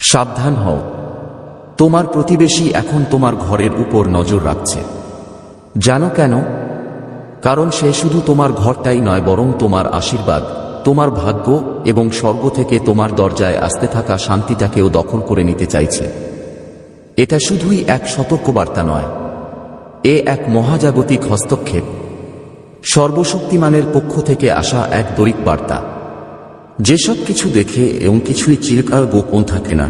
সাবধান হও। তোমার প্রতিবেশী এখন তোমার ঘরের উপর নজর রাখছে। জানো কেন? কারণ সে শুধু তোমার ঘরটাই নয়, বরং তোমার আশীর্বাদ, তোমার ভাগ্য এবং স্বর্গ থেকে তোমার দরজায় আসতে থাকা শান্তিটাকেও দখল করে নিতে চাইছে। এটা শুধুই এক সতর্কবার্তা নয়। এ এক মহাজাগতিক হস্তক্ষেপ। সর্বশক্তিমানের পক্ষ থেকে আসা এক দৈিক বার্তা। যেসব কিছু দেখে এবং কিছুই চিরকাল গোপন থাকে না।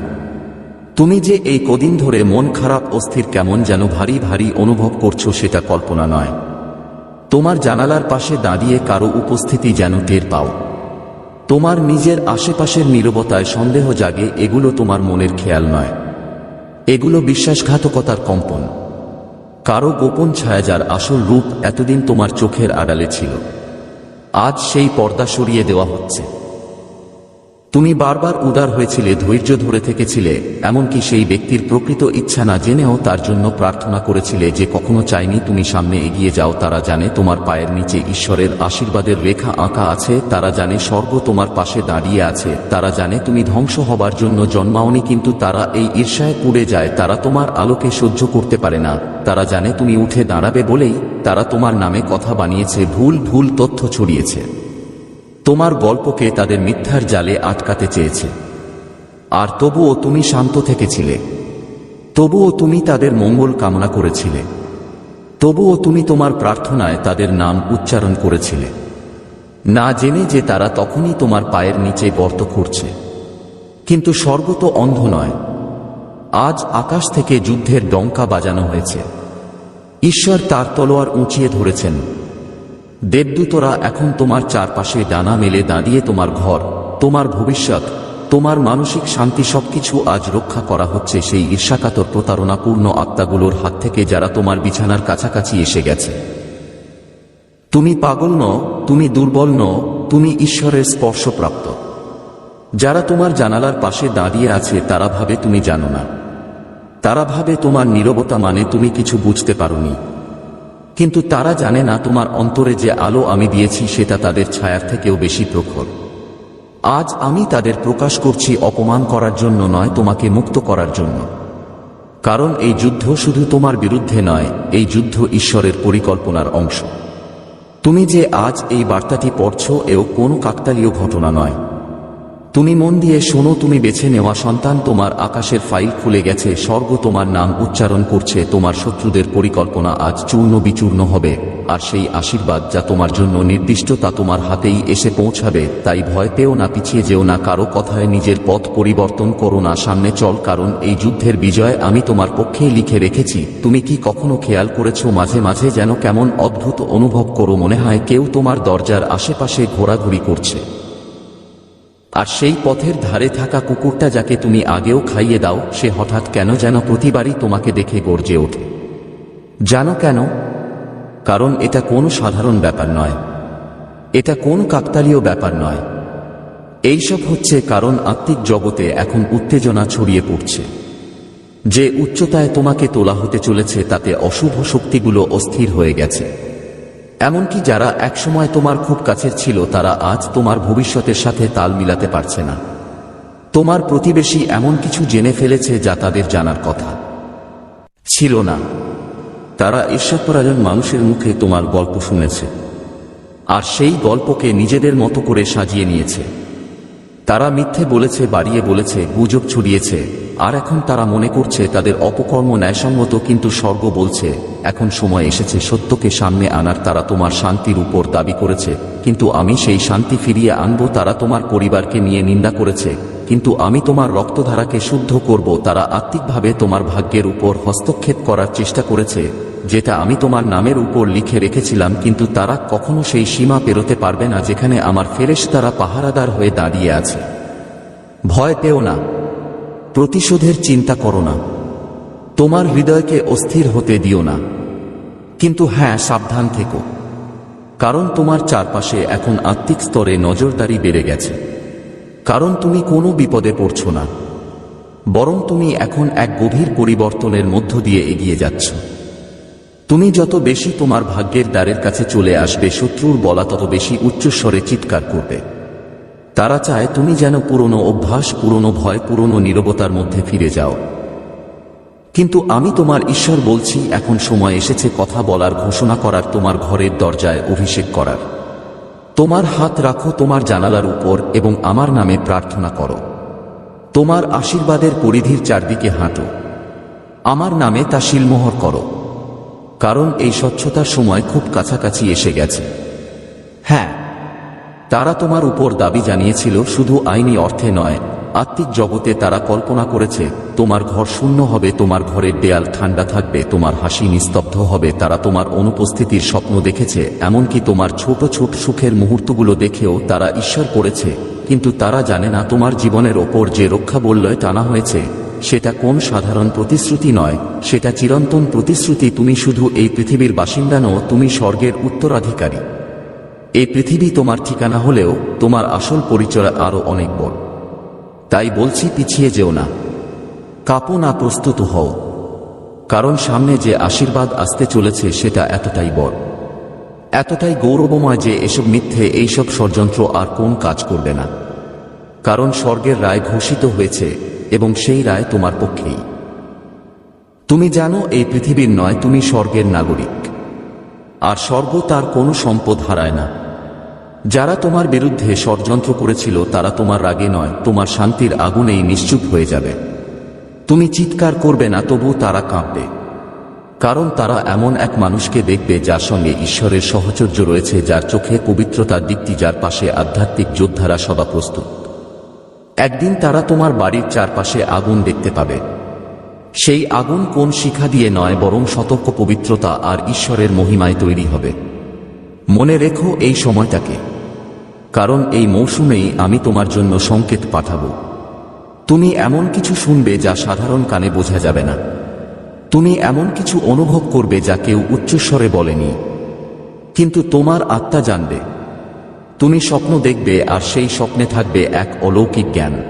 তুমি যে এই কদিন ধরে মন খারাপ অস্থির কেমন যেন ভারী ভারী অনুভব করছ সেটা কল্পনা নয়। তোমার জানালার পাশে দাঁড়িয়ে কারও উপস্থিতি যেন টের পাও। তোমার নিজের আশেপাশের নীরবতায় সন্দেহ জাগে এগুলো তোমার মনের খেয়াল নয়। এগুলো বিশ্বাসঘাতকতার কম্পন। কারও গোপন ছায়া যার আসল রূপ এতদিন তোমার চোখের আড়ালে ছিল। আজ সেই পর্দা সরিয়ে দেওয়া হচ্ছে। তুমি বারবার উদার হয়েছিলে, ধৈর্য ধরে থেকেছিলে, এমনকি সেই ব্যক্তির প্রকৃত ইচ্ছা না জেনেও তার জন্য প্রার্থনা করেছিলে যে কখনো চাইনি তুমি সামনে এগিয়ে যাও, তারা জানে তোমার পায়ের নিচে ঈশ্বরের আশীর্বাদের রেখা আঁকা আছে, তারা জানে স্বর্গ তোমার পাশে দাঁড়িয়ে আছে, তারা জানে তুমি ধ্বংস হবার জন্য জন্মাওনি কিন্তু তারা এই ঈর্ষায় পুড়ে যায়, তারা তোমার আলোকে সহ্য করতে পারে না, তারা জানে তুমি উঠে দাঁড়াবে বলেই তারা তোমার নামে কথা বানিয়েছে, ভুল ভুল তথ্য ছড়িয়েছে। তোমার গল্পকে তাদের মিথ্যার জালে আটকাতে চেয়েছে। আর তবুও তুমি শান্ত থেকেছিলে। তবুও তুমি তাদের মঙ্গল কামনা করেছিলে। তবুও তুমি তোমার প্রার্থনায় তাদের নাম উচ্চারণ করেছিলে। না জেনে যে তারা তখনই তোমার পায়ের নিচে গর্ত করছে কিন্তু স্বর্গ তো অন্ধ নয়। আজ আকাশ থেকে যুদ্ধের ডঙ্কা বাজানো হয়েছে। ঈশ্বর তার তলোয়ার উঁচিয়ে ধরেছেন। দেবদূতরা এখন তোমার চারপাশে ডানা মেলে দাঁড়িয়ে তোমার ঘর, তোমার ভবিষ্যৎ, তোমার মানসিক শান্তি সবকিছু আজ রক্ষা করা হচ্ছে সেই ঈর্ষাকাতর প্রতারণাপূর্ণ আত্মাগুলোর হাত থেকে যারা তোমার বিছানার কাছাকাছি এসে গেছে। তুমি পাগল ন তুমি দুর্বল ন তুমি ঈশ্বরের স্পর্শপ্রাপ্ত। যারা তোমার জানালার পাশে দাঁড়িয়ে আছে তারা ভাবে তুমি জানো না। তারা ভাবে তোমার নীরবতা মানে তুমি কিছু বুঝতে পারোনি। কিন্তু তারা জানে না তোমার অন্তরে যে আলো আমি দিয়েছি সেটা তাদের ছায়ার থেকেও বেশি প্রখর। আজ আমি তাদের প্রকাশ করছি অপমান করার জন্য নয়, তোমাকে মুক্ত করার জন্য। কারণ এই যুদ্ধ শুধু তোমার বিরুদ্ধে নয়, এই যুদ্ধ ঈশ্বরের পরিকল্পনার অংশ। তুমি যে আজ এই বার্তাটি পড়ছ, এও কোনো কাকতালীয় ঘটনা নয়। তুমি মন দিয়ে শোনো, তুমি বেছে নেওয়া সন্তান তোমার আকাশের ফাইল খুলে গেছে, স্বর্গ তোমার নাম উচ্চারণ করছে, তোমার শত্রুদের পরিকল্পনা আজ চূর্ণ বিচূর্ণ হবে, আর সেই আশীর্বাদ যা তোমার জন্য নির্দিষ্ট তা তোমার হাতেই এসে পৌঁছাবে, তাই ভয় পেও না, পিছিয়ে যেও না, কারও কথায় নিজের পথ পরিবর্তন করো না, সামনে চল, কারণ এই যুদ্ধের বিজয় আমি তোমার পক্ষেই লিখে রেখেছি, তুমি কি কখনো খেয়াল করেছ মাঝে মাঝে যেন কেমন অদ্ভুত অনুভব করো, মনে হয় কেউ তোমার দরজার আশেপাশে ঘোরাঘুরি করছে। আর সেই পথের ধারে থাকা কুকুরটা যাকে তুমি আগেও খাইয়ে দাও, সে হঠাৎ কেন যেন প্রতিবারই তোমাকে দেখে গর্জে ওঠে। জানো কেন? কারণ এটা কোনো সাধারণ ব্যাপার নয়। এটা কোন কাকতালীয় ব্যাপার নয়। এইসব হচ্ছে কারণ আত্মিক জগতে এখন উত্তেজনা ছড়িয়ে পড়ছে। যে উচ্চতায় তোমাকে তোলা হতে চলেছে, তাতে অশুভ শক্তিগুলো অস্থির হয়ে গেছে। এমনকি যারা একসময় তোমার খুব কাছের ছিল, তারা আজ তোমার ভবিষ্যতের সাথে তাল মিলাতে পারছে না। তোমার প্রতিবেশী এমন কিছু জেনে ফেলেছে যা তাদের জানার কথা। ছিল না। তারা ঈশ্বরপরাজন মানুষের মুখে তোমার গল্প শুনেছে। আর সেই গল্পকে নিজেদের মতো করে সাজিয়ে নিয়েছে। তারা মিথ্যে বলেছে, বাড়িয়ে বলেছে, গুজব ছড়িয়েছে। আর এখন তারা মনে করছে তাদের অপকর্ম ন্যায়সঙ্গত কিন্তু স্বর্গ বলছে, এখন সময় এসেছে সত্যকে সামনে আনার, তারা তোমার শান্তির উপর দাবি করেছে। কিন্তু আমি সেই শান্তি ফিরিয়ে আনব, তারা তোমার পরিবারকে নিয়ে নিন্দা করেছে। কিন্তু আমি তোমার রক্তধারাকে শুদ্ধ করব, তারা আত্মিকভাবে তোমার ভাগ্যের উপর হস্তক্ষেপ করার চেষ্টা করেছে, যেটা আমি তোমার নামের উপর লিখে রেখেছিলাম, কিন্তু তারা কখনো সেই সীমা পেরোতে পারবে না, যেখানে আমার ফেরেশ তারা পাহারাদার হয়ে দাঁড়িয়ে আছে। ভয় পেও না। প্রতিশোধের চিন্তা করো না। তোমার হৃদয়কে অস্থির হতে দিও না। কিন্তু হ্যাঁ সাবধান থেকো। কারণ তোমার চারপাশে এখন আত্মিক স্তরে নজরদারি বেড়ে গেছে। কারণ তুমি কোনো বিপদে পড়ছ না। বরং তুমি এখন এক গভীর পরিবর্তনের মধ্য দিয়ে এগিয়ে যাচ্ছ। তুমি যত বেশি তোমার ভাগ্যের দ্বারের কাছে চলে আসবে, শত্রুর বলা তত বেশি উচ্চস্বরে চিৎকার করবে। তারা চায় তুমি যেন পুরনো অভ্যাস, পুরনো ভয়, পুরনো নীরবতার মধ্যে ফিরে যাও। কিন্তু আমি তোমার ঈশ্বর বলছি, এখন সময় এসেছে কথা বলার, ঘোষণা করার, তোমার ঘরের দরজায় অভিষেক করার। তোমার হাত রাখো তোমার জানালার উপর এবং আমার নামে প্রার্থনা করো। তোমার আশীর্বাদের পরিধির চারদিকে হাঁটো। আমার নামে তা শিলমোহর করো। কারণ এই স্বচ্ছতার সময় খুব কাছাকাছি এসে গেছে। হ্যাঁ তারা তোমার উপর দাবি জানিয়েছিল, শুধু আইনি অর্থে নয়। আত্মিক জগতে তারা কল্পনা করেছে, তোমার ঘর শূন্য হবে, তোমার ঘরের দেয়াল ঠান্ডা থাকবে, তোমার হাসি নিস্তব্ধ হবে, তারা তোমার অনুপস্থিতির স্বপ্ন দেখেছে, এমনকি তোমার ছোট ছোট সুখের মুহূর্তগুলো দেখেও তারা ঈশ্বর করেছে। কিন্তু তারা জানে না তোমার জীবনের ওপর যে রক্ষা বললয় টানা হয়েছে, সেটা কোন সাধারণ প্রতিশ্রুতি নয়, সেটা চিরন্তন প্রতিশ্রুতি, তুমি শুধু এই পৃথিবীর বাসিন্দা নও, তুমি স্বর্গের উত্তরাধিকারী। এই পৃথিবী তোমার ঠিকানা হলেও তোমার আসল পরিচয় আরও অনেক বড়। তাই বলছি পিছিয়ে যেও না। কাঁপো না, প্রস্তুত হও। কারণ সামনে যে আশীর্বাদ আসতে চলেছে সেটা এতটাই বড়। এতটাই গৌরবময় যে এসব মিথ্যে, এইসব ষড়যন্ত্র আর কোন কাজ করবে না। কারণ স্বর্গের রায় ঘোষিত হয়েছে এবং সেই রায় তোমার পক্ষেই। তুমি জানো, এই পৃথিবীর নয়, তুমি স্বর্গের নাগরিক। আর স্বর্গ তার কোনো সম্পদ হারায় না। যারা তোমার বিরুদ্ধে ষড়যন্ত্র করেছিল, তারা তোমার রাগে নয়, তোমার শান্তির আগুনেই নিশ্চুপ হয়ে যাবে। তুমি চিৎকার করবে না, তবু তারা কাঁপবে। কারণ তারা এমন এক মানুষকে দেখবে যার সঙ্গে ঈশ্বরের সহচর্য রয়েছে, যার চোখে পবিত্রতার দিকটি, যার পাশে আধ্যাত্মিক যোদ্ধারা সদা প্রস্তুত। একদিন তারা তোমার বাড়ির চারপাশে আগুন দেখতে পাবে। সেই আগুন কোন শিখা দিয়ে নয়, বরং সতর্ক পবিত্রতা আর ঈশ্বরের মহিমায় তৈরি হবে। মনে রেখো এই সময়টাকে। কারণ এই মৌসুমেই আমি তোমার জন্য সংকেত পাঠাব। তুমি এমন কিছু শুনবে যা সাধারণ কানে বোঝা যাবে না। তুমি এমন কিছু অনুভব করবে যা কেউ উচ্চস্বরে বলেনি। কিন্তু তোমার আত্মা জানবে। তুমি স্বপ্ন দেখবে আর সেই স্বপ্নে থাকবে এক অলৌকিক জ্ঞান।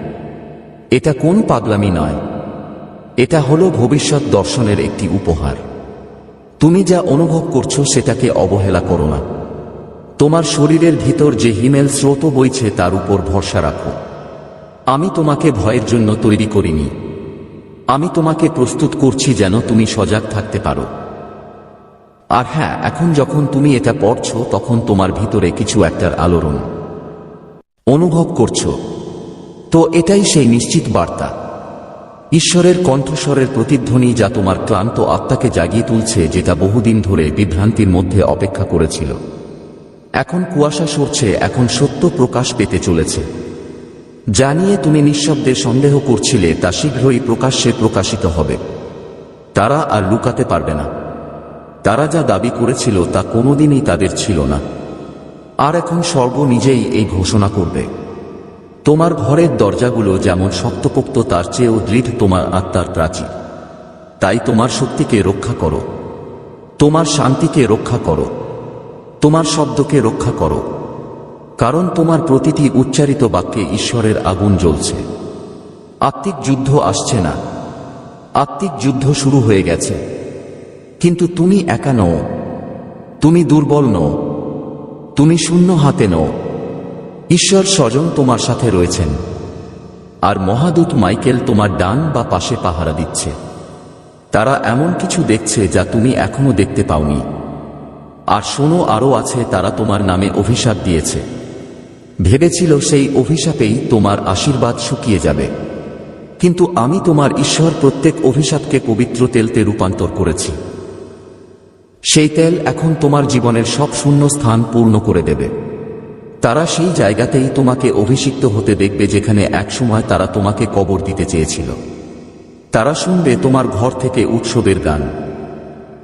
এটা কোন পাগলামি নয়। এটা হলো ভবিষ্যৎ দর্শনের একটি উপহার। তুমি যা অনুভব করছ সেটাকে অবহেলা করো না। তোমার শরীরের ভিতর যে হিমেল স্রোত বইছে তার উপর ভরসা রাখো। আমি তোমাকে ভয়ের জন্য তৈরি করিনি। আমি তোমাকে প্রস্তুত করছি যেন তুমি সজাগ থাকতে পারো। আর হ্যাঁ এখন যখন তুমি এটা পড়ছ, তখন তোমার ভিতরে কিছু একটার আলোড়ন অনুভব করছ। তো এটাই সেই নিশ্চিত বার্তা। ঈশ্বরের কণ্ঠস্বরের প্রতিধ্বনি যা তোমার ক্লান্ত আত্মাকে জাগিয়ে তুলছে, যেটা বহুদিন ধরে বিভ্রান্তির মধ্যে অপেক্ষা করেছিল। এখন কুয়াশা সরছে, এখন সত্য প্রকাশ পেতে চলেছে। জানিয়ে তুমি নিঃশব্দে সন্দেহ করছিলে, তা শীঘ্রই প্রকাশ্যে প্রকাশিত হবে। তারা আর লুকাতে পারবে না। তারা যা দাবি করেছিল, তা কোনোদিনই তাদের ছিল না। আর এখন সর্ব নিজেই এই ঘোষণা করবে। তোমার ঘরের দরজাগুলো যেমন শক্তপোক্ত, তার চেয়েও দৃঢ় তোমার আত্মার প্রাচীর। তাই তোমার শক্তিকে রক্ষা করো। তোমার শান্তিকে রক্ষা করো। তোমার শব্দকে রক্ষা করো, কারণ তোমার প্রতিটি উচ্চারিত বাক্যে ঈশ্বরের আগুন জ্বলছে। আত্মিক যুদ্ধ আসছে না। আত্মিক যুদ্ধ শুরু হয়ে গেছে। কিন্তু তুমি একা নও। তুমি দুর্বল নও। তুমি শূন্য হাতে নও। ঈশ্বর স্বজন তোমার সাথে রয়েছেন। আর মহাদূত মাইকেল তোমার ডান বা পাশে পাহারা দিচ্ছে। তারা এমন কিছু দেখছে যা তুমি এখনও দেখতে পাওনি। আর শোনো আরও আছে তারা তোমার নামে অভিশাপ দিয়েছে। ভেবেছিল সেই অভিশাপেই তোমার আশীর্বাদ শুকিয়ে যাবে। কিন্তু আমি তোমার ঈশ্বর প্রত্যেক অভিশাপকে পবিত্র তেলতে রূপান্তর করেছি। সেই তেল এখন তোমার জীবনের সব শূন্য স্থান পূর্ণ করে দেবে। তারা সেই জায়গাতেই তোমাকে অভিষিক্ত হতে দেখবে যেখানে একসময় তারা তোমাকে কবর দিতে চেয়েছিল। তারা শুনবে তোমার ঘর থেকে উৎসবের গান।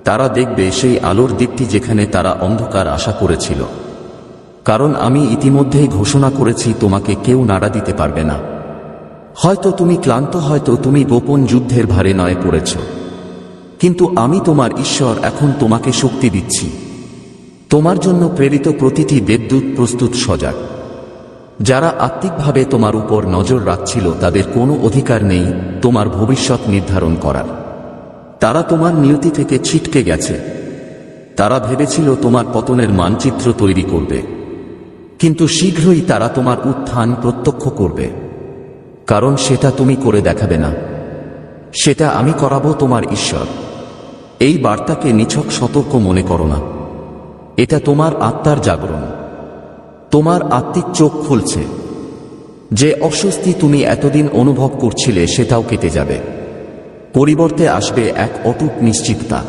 তারা দেখবে সেই আলোর দিকটি যেখানে তারা অন্ধকার আশা করেছিল। কারণ আমি ইতিমধ্যেই ঘোষণা করেছি, তোমাকে কেউ নাড়া দিতে পারবে না। হয়তো তুমি ক্লান্ত, হয়তো তুমি গোপন যুদ্ধের ভারে নয় পড়েছ। কিন্তু আমি তোমার ঈশ্বর, এখন তোমাকে শক্তি দিচ্ছি। তোমার জন্য প্রেরিত প্রতিটি দেবদূত প্রস্তুত সজাগ। যারা আত্মিকভাবে তোমার উপর নজর রাখছিল, তাদের কোনো অধিকার নেই, তোমার ভবিষ্যৎ নির্ধারণ করার। তারা তোমার নিয়তি থেকে ছিটকে গেছে। তারা ভেবেছিল তোমার পতনের মানচিত্র তৈরি করবে। কিন্তু শীঘ্রই তারা তোমার উত্থান প্রত্যক্ষ করবে। কারণ সেটা তুমি করে দেখাবে না। সেটা আমি করাবো তোমার ঈশ্বর। এই বার্তাকে নিছক সতর্ক মনে করো না। এটা তোমার আত্মার জাগরণ। তোমার আত্মিক চোখ খুলছে। যে অস্বস্তি তুমি এতদিন অনুভব করছিলে সেটাও কেটে যাবে। পরিবর্তে আসবে এক অটুট নিশ্চিততা,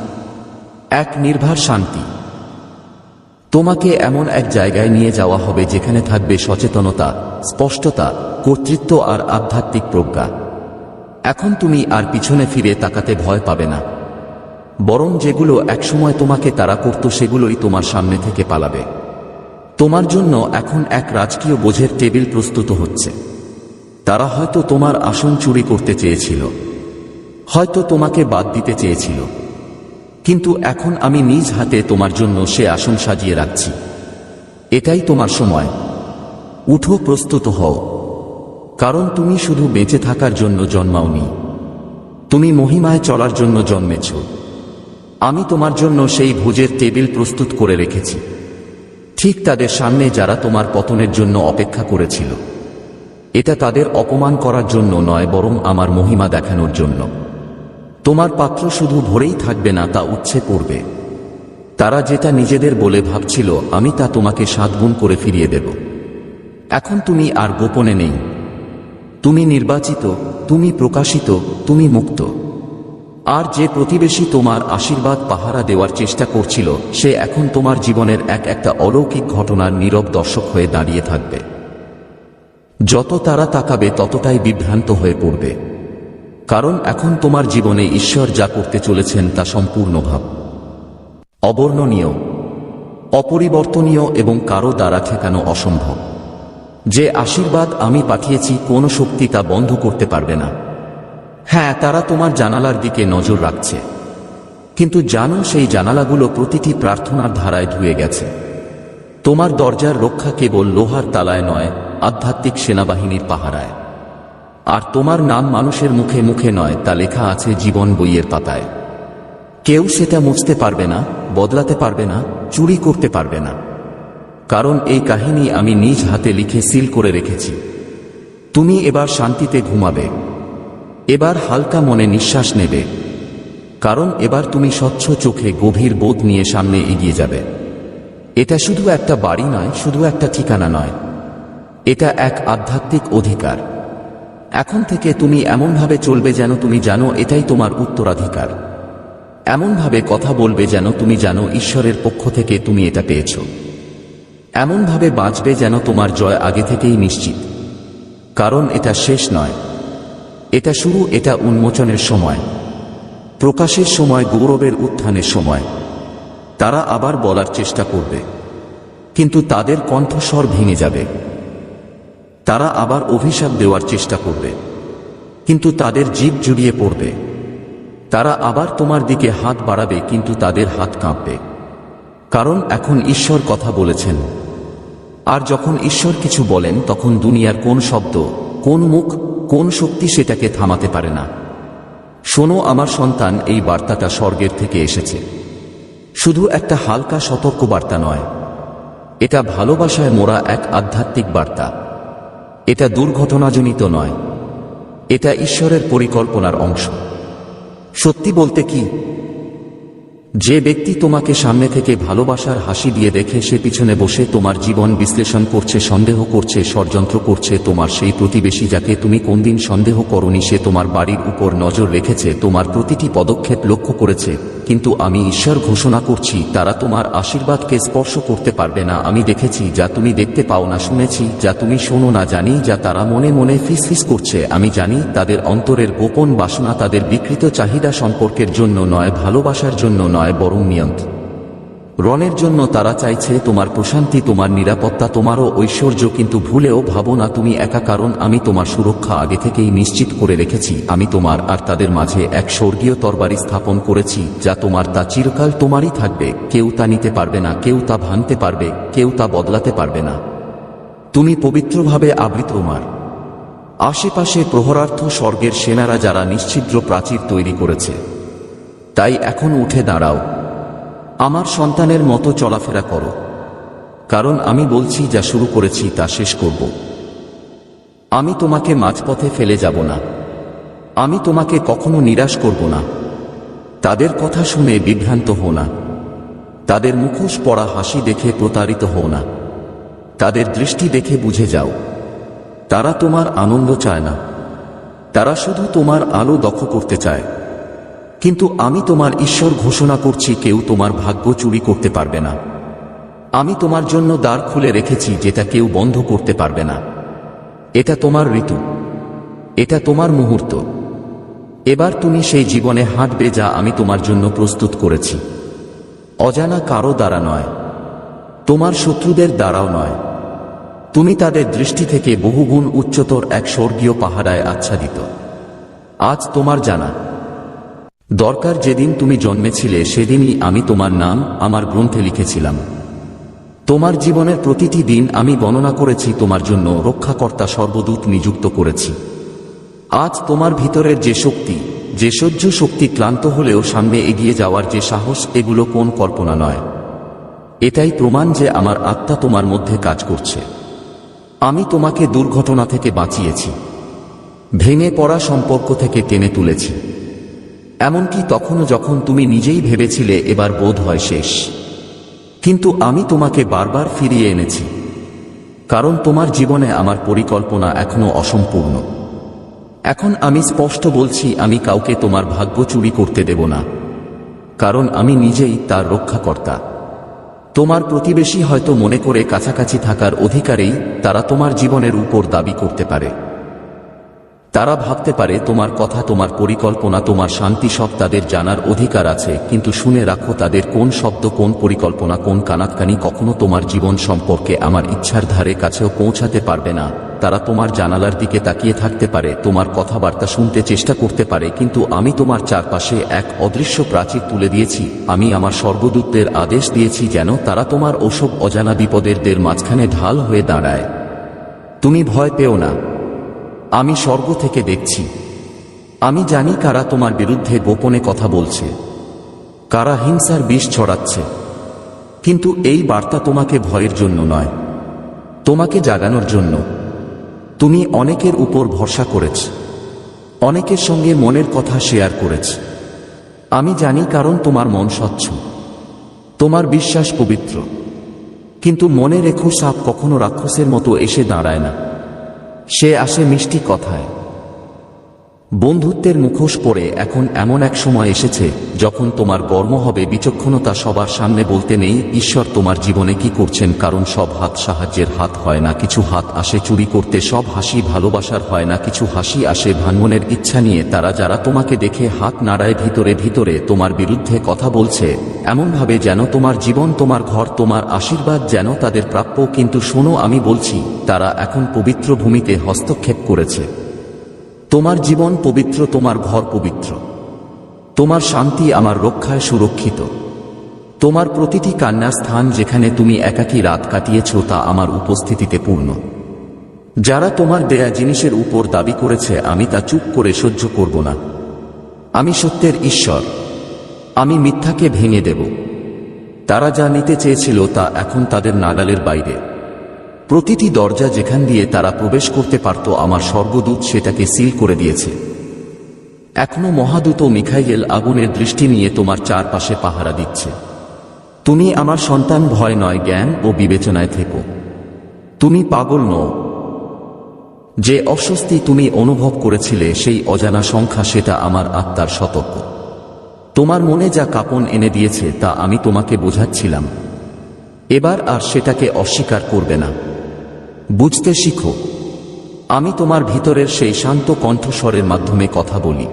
এক নির্ভার শান্তি। তোমাকে এমন এক জায়গায় নিয়ে যাওয়া হবে যেখানে থাকবে সচেতনতা, স্পষ্টতা, কর্তৃত্ব আর আধ্যাত্মিক প্রজ্ঞা। এখন তুমি আর পিছনে ফিরে তাকাতে ভয় পাবে না। বরং যেগুলো একসময় তোমাকে তারা করত সেগুলোই তোমার সামনে থেকে পালাবে। তোমার জন্য এখন এক রাজকীয় বোঝের টেবিল প্রস্তুত হচ্ছে। তারা হয়তো তোমার আসন চুরি করতে চেয়েছিল। হয়তো তোমাকে বাদ দিতে চেয়েছিল। কিন্তু এখন আমি নিজ হাতে তোমার জন্য সে আসন সাজিয়ে রাখছি। এটাই তোমার সময়। উঠো, প্রস্তুত হও। কারণ তুমি শুধু বেঁচে থাকার জন্য জন্মাওনি। তুমি মহিমায় চলার জন্য জন্মেছ। আমি তোমার জন্য সেই ভোজের টেবিল প্রস্তুত করে রেখেছি। ঠিক তাদের সামনে যারা তোমার পতনের জন্য অপেক্ষা করেছিল। এটা তাদের অপমান করার জন্য নয়, বরং আমার মহিমা দেখানোর জন্য। তোমার পাত্র শুধু ভরেই থাকবে না, তা উচ্ছে করবে। তারা যেটা নিজেদের বলে ভাবছিল, আমি তা তোমাকে সাতগুণ করে ফিরিয়ে দেব। এখন তুমি আর গোপনে নেই। তুমি নির্বাচিত, তুমি প্রকাশিত, তুমি মুক্ত। আর যে প্রতিবেশী তোমার আশীর্বাদ পাহারা দেওয়ার চেষ্টা করছিল, সে এখন তোমার জীবনের এক একটা অলৌকিক ঘটনার নীরব দর্শক হয়ে দাঁড়িয়ে থাকবে। যত তারা তাকাবে, ততটাই বিভ্রান্ত হয়ে পড়বে। কারণ এখন তোমার জীবনে ঈশ্বর যা করতে চলেছেন তা সম্পূর্ণ ভাব। অবর্ণনীয়, অপরিবর্তনীয় এবং কারও দ্বারা ঠেকানো অসম্ভব। যে আশীর্বাদ আমি পাঠিয়েছি কোনো শক্তি তা বন্ধ করতে পারবে না। হ্যাঁ তারা তোমার জানালার দিকে নজর রাখছে। কিন্তু জানো, সেই জানালাগুলো প্রতিটি প্রার্থনার ধারায় ধুয়ে গেছে। তোমার দরজার রক্ষা কেবল লোহার তালায় নয়, আধ্যাত্মিক সেনাবাহিনীর পাহারায়। আর তোমার নাম মানুষের মুখে মুখে নয়, তা লেখা আছে জীবন বইয়ের পাতায়। কেউ সেটা মুছতে পারবে না, বদলাতে পারবে না, চুরি করতে পারবে না। কারণ এই কাহিনী আমি নিজ হাতে লিখে সিল করে রেখেছি। তুমি এবার শান্তিতে ঘুমাবে। এবার হালকা মনে নিঃশ্বাস নেবে। কারণ এবার তুমি স্বচ্ছ চোখে গভীর বোধ নিয়ে সামনে এগিয়ে যাবে। এটা শুধু একটা বাড়ি নয়, শুধু একটা ঠিকানা নয়। এটা এক আধ্যাত্মিক অধিকার। এখন থেকে তুমি এমনভাবে চলবে যেন তুমি জানো এটাই তোমার উত্তরাধিকার। এমনভাবে কথা বলবে যেন তুমি জানো ঈশ্বরের পক্ষ থেকে তুমি এটা পেয়েছ। এমনভাবে বাঁচবে যেন তোমার জয় আগে থেকেই নিশ্চিত। কারণ এটা শেষ নয়। এটা শুরু, এটা উন্মোচনের সময়। প্রকাশের সময়, গৌরবের উত্থানের সময়। তারা আবার বলার চেষ্টা করবে। কিন্তু তাদের কণ্ঠস্বর ভেঙে যাবে। তারা আবার অভিশাপ দেওয়ার চেষ্টা করবে। কিন্তু তাদের জীব জুড়িয়ে পড়বে। তারা আবার তোমার দিকে হাত বাড়াবে, কিন্তু তাদের হাত কাঁপবে। কারণ এখন ঈশ্বর কথা বলেছেন। আর যখন ঈশ্বর কিছু বলেন, তখন দুনিয়ার কোন শব্দ, কোন মুখ, কোন শক্তি সেটাকে থামাতে পারে না। শোনো আমার সন্তান, এই বার্তাটা স্বর্গের থেকে এসেছে। শুধু একটা হালকা সতর্ক বার্তা নয়। এটা ভালোবাসায় মোরা এক আধ্যাত্মিক বার্তা। এটা দুর্ঘটনাজনিত নয়। এটা ঈশ্বরের পরিকল্পনার অংশ। সত্যি বলতে কি? যে ব্যক্তি তোমাকে সামনে থেকে ভালোবাসার হাসি দিয়ে দেখে, সে পিছনে বসে তোমার জীবন বিশ্লেষণ করছে, সন্দেহ করছে, ষড়যন্ত্র করছে, তোমার সেই প্রতিবেশী যাকে তুমি কোনদিন সন্দেহ করনি, সে তোমার বাড়ির উপর নজর রেখেছে, তোমার প্রতিটি পদক্ষেপ লক্ষ্য করেছে। কিন্তু আমি ঈশ্বর ঘোষণা করছি, তারা তোমার আশীর্বাদকে স্পর্শ করতে পারবে না। আমি দেখেছি, যা তুমি দেখতে পাও না, শুনেছি, যা তুমি শোনো না, জানি, যা তারা মনে মনে ফিসফিস করছে। আমি জানি, তাদের অন্তরের গোপন বাসনা তাদের বিকৃত চাহিদা সম্পর্কের জন্য নয়, ভালোবাসার জন্য নয়। বরং নিয়ন্ত্র রনের জন্য তারা চাইছে তোমার প্রশান্তি, তোমার নিরাপত্তা, তোমারও ঐশ্বর্য, কিন্তু ভুলেও ভাবো না তুমি একা, কারণ আমি তোমার সুরক্ষা আগে থেকেই নিশ্চিত করে রেখেছি। আমি তোমার আর তাদের মাঝে এক স্বর্গীয় তরবারি স্থাপন করেছি, যা তোমার তা চিরকাল তোমারই থাকবে। কেউ তা নিতে পারবে না, কেউ তা ভাঙতে পারবে, কেউ তা বদলাতে পারবে না। তুমি পবিত্রভাবে আবৃত মার আশেপাশে প্রহরার্থ স্বর্গের সেনারা যারা নিশ্ছিদ্র প্রাচীর তৈরি করেছে। তাই এখন উঠে দাঁড়াও। আমার সন্তানের মতো চলাফেরা করো। কারণ আমি বলছি, যা শুরু করেছি, তা শেষ করব। আমি তোমাকে মাঝপথে ফেলে যাব না। আমি তোমাকে কখনো নিরাশ করব না। তাদের কথা শুনে বিভ্রান্ত হও না। তাদের মুখোশ পড়া হাসি দেখে প্রতারিত হও না। তাদের দৃষ্টি দেখে বুঝে যাও। তারা তোমার আনন্দ চায় না। তারা শুধু তোমার আলো দক্ষ করতে চায়। কিন্তু আমি তোমার ঈশ্বর ঘোষণা করছি, কেউ তোমার ভাগ্য চুরি করতে পারবে না। আমি তোমার জন্য দ্বার খুলে রেখেছি, যেটা কেউ বন্ধ করতে পারবে না। এটা তোমার ঋতু। এটা তোমার মুহূর্ত। এবার তুমি সেই জীবনে হাঁটবে যা আমি তোমার জন্য প্রস্তুত করেছি। অজানা কারও দ্বারা নয়। তোমার শত্রুদের দ্বারাও নয়। তুমি তাদের দৃষ্টি থেকে বহুগুণ উচ্চতর এক স্বর্গীয় পাহাড়ায় আচ্ছাদিত। আজ তোমার জানা। দরকার যেদিন তুমি জন্মেছিলে সেদিনই আমি তোমার নাম, আমার গ্রন্থে লিখেছিলাম। তোমার জীবনের প্রতিটি দিন আমি গণনা করেছি, তোমার জন্য রক্ষাকর্তা সর্বদূত নিযুক্ত করেছি। আজ তোমার ভিতরের যে শক্তি, যে সহ্য শক্তি ক্লান্ত হলেও সামনে এগিয়ে যাওয়ার যে সাহস, এগুলো কোন কল্পনা নয়। এটাই প্রমাণ যে আমার আত্মা তোমার মধ্যে কাজ করছে। আমি তোমাকে দুর্ঘটনা থেকে বাঁচিয়েছি। ভেঙে পড়া সম্পর্ক থেকে টেনে তুলেছি। এমনকি তখনও যখন তুমি নিজেই ভেবেছিলে এবার বোধ হয় শেষ। কিন্তু আমি তোমাকে বারবার ফিরিয়ে এনেছি, কারণ তোমার জীবনে আমার পরিকল্পনা এখনও অসম্পূর্ণ। এখন আমি স্পষ্ট বলছি, আমি কাউকে তোমার ভাগ্য চুরি করতে দেব না, কারণ আমি নিজেই তার রক্ষাকর্তা। তোমার প্রতিবেশী হয়তো মনে করে কাছাকাছি থাকার অধিকারেই তারা তোমার জীবনের উপর দাবি করতে পারে। তারা ভাবতে পারে তোমার কথা, তোমার পরিকল্পনা, তোমার শান্তি সব তাদের জানার অধিকার আছে, কিন্তু শুনে রাখো তাদের কোন শব্দ, কোন পরিকল্পনা, কোন কানাতকানি কখনো তোমার জীবন সম্পর্কে আমার ইচ্ছার ধারে কাছেও পৌঁছাতে পারবে না। তারা তোমার জানালার দিকে তাকিয়ে থাকতে পারে, তোমার কথাবার্তা শুনতে চেষ্টা করতে পারে, কিন্তু আমি তোমার চারপাশে এক অদৃশ্য প্রাচীর তুলে দিয়েছি, আমি আমার স্বর্গদূতদের আদেশ দিয়েছি যেন তারা তোমার ওসব অজানা বিপদের দের মাঝখানে ঢাল হয়ে দাঁড়ায়। তুমি ভয় পেও না। আমি স্বর্গ থেকে দেখছি। আমি জানি কারা তোমার বিরুদ্ধে গোপনে কথা বলছে। কারা হিংসার বিষ ছড়াচ্ছে। কিন্তু এই বার্তা তোমাকে ভয়ের জন্য নয়। তোমাকে জাগানোর জন্য। তুমি অনেকের উপর ভরসা করেছ। অনেকের সঙ্গে মনের কথা শেয়ার করেছ। আমি জানি কারণ তোমার মন স্বচ্ছ। তোমার বিশ্বাস পবিত্র। কিন্তু মনে রেখো সাপ কখনো রাক্ষসের মতো এসে দাঁড়ায় না। সে আসে মিষ্টি কথায়। বন্ধুত্বের মুখোশ পরে এখন এমন এক সময় এসেছে, যখন তোমার কর্ম হবে, বিচক্ষণতা সবার সামনে বলতে নেই, ঈশ্বর তোমার জীবনে কি করছেন, কারণ সব হাত সাহায্যের হাত হয় না, কিছু হাত আসে চুরি করতে, সব হাসি ভালোবাসার হয় না, কিছু হাসি আসে ভাঙ্গনের ইচ্ছা নিয়ে, তারা যারা তোমাকে দেখে হাত নাড়ায় ভিতরে ভিতরে, তোমার বিরুদ্ধে কথা বলছে, এমনভাবে যেন তোমার জীবন, তোমার ঘর, তোমার আশীর্বাদ যেন তাদের প্রাপ্য, কিন্তু শোনো আমি বলছি, তারা এখন পবিত্র ভূমিতে হস্তক্ষেপ করেছে। তোমার জীবন পবিত্র, তোমার ঘর পবিত্র। তোমার শান্তি আমার রক্ষায় সুরক্ষিত। তোমার প্রতিটি কান্নার স্থান যেখানে তুমি একাকী রাত কাটিয়েছ তা আমার উপস্থিতিতে পূর্ণ। যারা তোমার দেয়া জিনিসের উপর দাবি করেছে, আমি তা চুপ করে সহ্য করব না। আমি সত্যের ঈশ্বর। আমি মিথ্যাকে ভেঙে দেব। তারা যা নিতে চেয়েছিল তা এখন তাদের নাগালের বাইরে। প্রতিটি দরজা যেখান দিয়ে তারা প্রবেশ করতে পারত, আমার স্বর্গদূত সেটাকে সিল করে দিয়েছে। এখনও মহাদূত মিখাইয়েল আগুনের দৃষ্টি নিয়ে তোমার চারপাশে পাহারা দিচ্ছে। তুমি আমার সন্তান, ভয় নয়, জ্ঞান ও বিবেচনায় থেকো। তুমি পাগল নও। যে অস্বস্তি তুমি অনুভব করেছিলে, সেই অজানা সংখ্যা সেটা আমার আত্মার সতর্ক। তোমার মনে যা কাপন এনে দিয়েছে, তা আমি তোমাকে বোঝাচ্ছিলাম। এবার আর সেটাকে অস্বীকার করবে না। বুঝতে শিখো। আমি তোমার ভিতরের সেই শান্ত কণ্ঠস্বরের মাধ্যমে কথা বলি।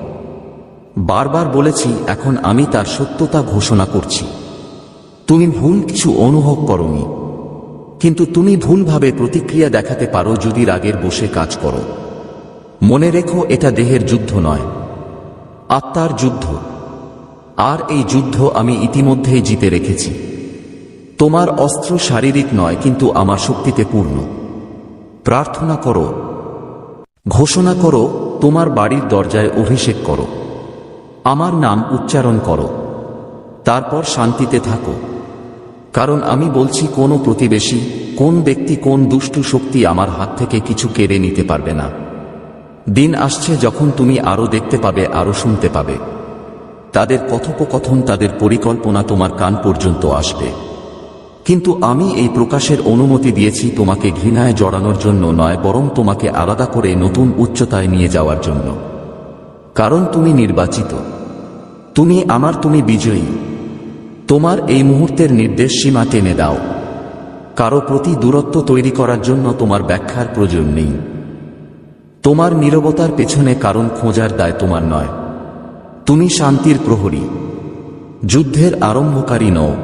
বারবার বলেছি, এখন আমি তার সত্যতা ঘোষণা করছি। তুমি ভুল কিছু অনুভব করনি। কিন্তু তুমি ভুলভাবে প্রতিক্রিয়া দেখাতে পারো যদি রাগের বসে কাজ করো। মনে রেখো, এটা দেহের যুদ্ধ নয়। আত্মার যুদ্ধ। আর এই যুদ্ধ আমি ইতিমধ্যেই জিতে রেখেছি। তোমার অস্ত্র শারীরিক নয়, কিন্তু আমার শক্তিতে পূর্ণ। প্রার্থনা করো। ঘোষণা করো, তোমার বাড়ির দরজায় অভিষেক করো। আমার নাম উচ্চারণ করো। তারপর শান্তিতে থাকো। কারণ আমি বলছি, কোনো প্রতিবেশী, কোন ব্যক্তি, কোন দুষ্টু শক্তি আমার হাত থেকে কিছু কেড়ে নিতে পারবে না। দিন আসছে যখন তুমি আরও দেখতে পাবে, আরও শুনতে পাবে। তাদের কথোপকথন, তাদের পরিকল্পনা তোমার কান পর্যন্ত আসবে। কিন্তু আমি এই প্রকাশের অনুমতি দিয়েছি তোমাকে ঘৃণায় জড়ানোর জন্য নয়, বরং তোমাকে আলাদা করে নতুন উচ্চতায় নিয়ে যাওয়ার জন্য। কারণ তুমি নির্বাচিত। তুমি আমার, তুমি বিজয়ী। তোমার এই মুহূর্তের নির্দেশ সীমা টেনে দাও। কারও প্রতি দূরত্ব তৈরি করার জন্য তোমার ব্যাখ্যার প্রয়োজন নেই। তোমার নীরবতার পেছনে কারণ খোঁজার দায় তোমার নয়। তুমি শান্তির প্রহরী। যুদ্ধের আরম্ভকারী নও।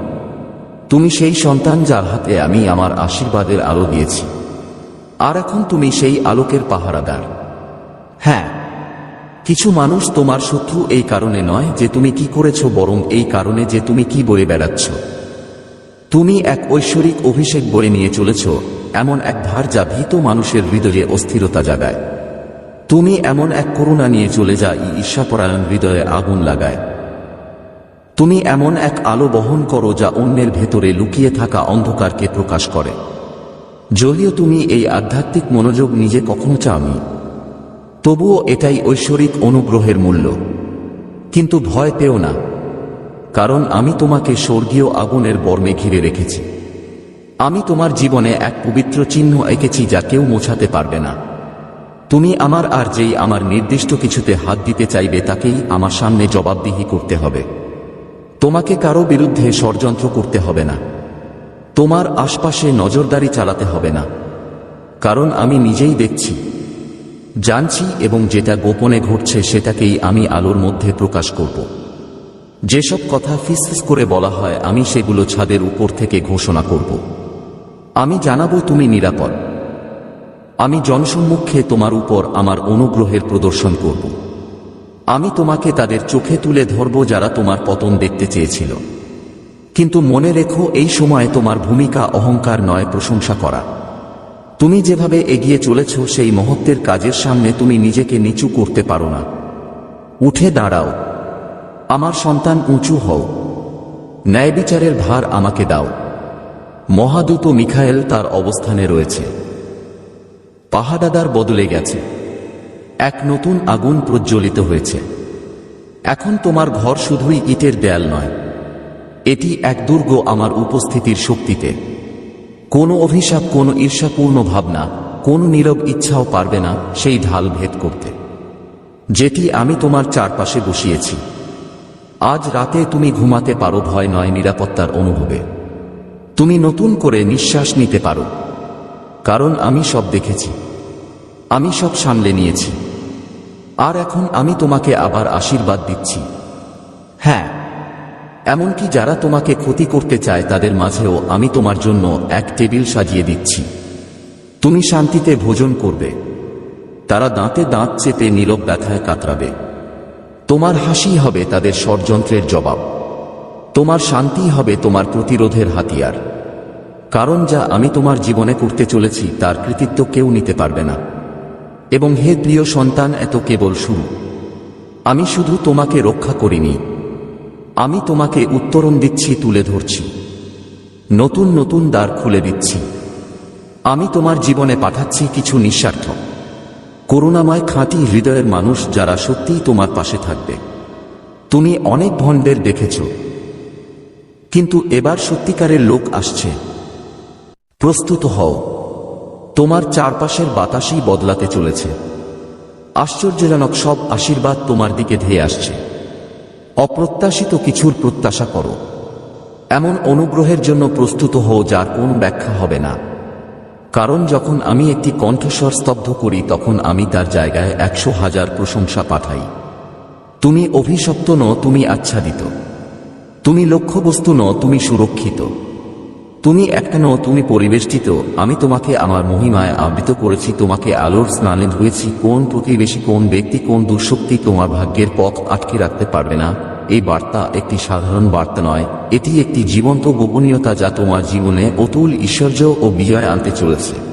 তুমি সেই সন্তান যার হাতে আমি আমার আশীর্বাদের আলো দিয়েছি। আর এখন তুমি সেই আলোকের পাহারাদার। হ্যাঁ কিছু মানুষ তোমার শত্রু এই কারণে নয় যে তুমি কি করেছ, বরং এই কারণে যে তুমি কি বয়ে বেড়াচ্ছ। তুমি এক ঐশ্বরিক অভিষেক বয়ে নিয়ে চলেছ, এমন এক ধার যা ভীত মানুষের হৃদয়ে অস্থিরতা জাগায়। তুমি এমন এক করুণা নিয়ে চলে যা ঈর্ষাপরায়ণ হৃদয়ে আগুন লাগায়। তুমি এমন এক আলো বহন করো যা অন্যের ভেতরে লুকিয়ে থাকা অন্ধকারকে প্রকাশ করে। যদিও তুমি এই আধ্যাত্মিক মনোযোগ নিজে কখনো চাওনি, তবুও এটাই ঐশ্বরিক অনুগ্রহের মূল্য। কিন্তু ভয় পেও না, কারণ আমি তোমাকে স্বর্গীয় আগুনের বর্মে ঘিরে রেখেছি। আমি তোমার জীবনে এক পবিত্র চিহ্ন এঁকেছি যা কেউ মোছাতে পারবে না। তুমি আমার আর যেই আমার নির্দিষ্ট কিছুতে হাত দিতে চাইবে তাকেই আমার সামনে জবাবদিহি করতে হবে। তোমাকে কারও বিরুদ্ধে ষড়যন্ত্র করতে হবে না। তোমার আশপাশে নজরদারি চালাতে হবে না। কারণ আমি নিজেই দেখছি। জানছি এবং যেটা গোপনে ঘটছে সেটাকেই আমি আলোর মধ্যে প্রকাশ করব। যেসব কথা ফিসফিস করে বলা হয়, আমি সেগুলো ছাদের উপর থেকে ঘোষণা করব। আমি জানাব তুমি নিরাপদ। আমি জনসম্মুখে তোমার উপর আমার অনুগ্রহের প্রদর্শন করব। আমি তোমাকে তাদের চোখে তুলে ধরব যারা তোমার পতন দেখতে চেয়েছিল। কিন্তু মনে রেখো, এই সময়ে তোমার ভূমিকা অহংকার নয়, প্রশংসা করা। তুমি যেভাবে এগিয়ে চলেছ, সেই মহত্বের কাজের সামনে তুমি নিজেকে নিচু করতে পারো না। উঠে দাঁড়াও। আমার সন্তান উঁচু হও। ন্যায় বিচারের ভার আমাকে দাও। মহাদূত মিখায়েল তার অবস্থানে রয়েছে। পাহাড়াদার বদলে গেছে। এক নতুন আগুন প্রজ্বলিত হয়েছে। এখন তোমার ঘর শুধুই ইটের দেয়াল নয়। এটি এক দুর্গ আমার উপস্থিতির শক্তিতে। কোনো অভিশাপ, কোনো ঈর্ষাপূর্ণ ভাবনা, কোন নীরব ইচ্ছাও পারবে না সেই ঢাল ভেদ করতে। যেটি আমি তোমার চারপাশে বসিয়েছি। আজ রাতে তুমি ঘুমাতে পারো ভয় নয় নিরাপত্তার অনুভবে। তুমি নতুন করে নিঃশ্বাস নিতে পারো। কারণ আমি সব দেখেছি। আমি সব সামলে নিয়েছি। আর এখন আমি তোমাকে আবার আশীর্বাদ দিচ্ছি। হ্যাঁ এমনকি যারা তোমাকে ক্ষতি করতে চায় তাদের মাঝেও আমি তোমার জন্য এক টেবিল সাজিয়ে দিচ্ছি। তুমি শান্তিতে ভোজন করবে। তারা দাঁতে দাঁত চেপে নীরব ব্যথায় কাতরাবে। তোমার হাসি হবে তাদের ষড়যন্ত্রের জবাব। তোমার শান্তি হবে তোমার প্রতিরোধের হাতিয়ার। কারণ যা আমি তোমার জীবনে করতে চলেছি তার কৃতিত্ব কেউ নিতে পারবে না। এবং হে প্রিয় সন্তান, এত কেবল শুরু। আমি শুধু তোমাকে রক্ষা করিনি। আমি তোমাকে উত্তরণ দিচ্ছি, তুলে ধরছি। নতুন নতুন দ্বার খুলে দিচ্ছি। আমি তোমার জীবনে পাঠাচ্ছি কিছু নিঃস্বার্থ। করুণাময় খাঁটি হৃদয়ের মানুষ যারা সত্যিই তোমার পাশে থাকবে। তুমি অনেক ভণ্ডের দেখেছ। কিন্তু এবার সত্যিকারের লোক আসছে। প্রস্তুত হও। তোমার চারপাশের বাতাসই বদলাতে চলেছে। আশ্চর্যজনক সব আশীর্বাদ তোমার দিকে ধেয়ে আসছে। অপ্রত্যাশিত কিছুর প্রত্যাশা করো। এমন অনুগ্রহের জন্য প্রস্তুত হও যার কোন ব্যাখ্যা হবে না। কারণ যখন আমি একটি কণ্ঠস্বর স্তব্ধ করি, তখন আমি তার জায়গায় একশো হাজার প্রশংসা পাঠাই। তুমি অভিশপ্ত ন তুমি আচ্ছাদিত। তুমি লক্ষ্যবস্তু ন তুমি সুরক্ষিত। তুমি একটা ন তুমি পরিবেষ্টিত, আমি তোমাকে আমার মহিমায় আবৃত করেছি, তোমাকে আলোর স্নানে ধুয়েছি, কোন প্রতিবেশী, কোন ব্যক্তি, কোন দুঃশক্তি তোমার ভাগ্যের পথ আটকে রাখতে পারবে না? এই বার্তা একটি সাধারণ বার্তা নয়, এটি একটি জীবন্ত গোপনীয়তা যা তোমার জীবনে অতুল ঈশ্বর্য ও বিজয় আনতে চলেছে।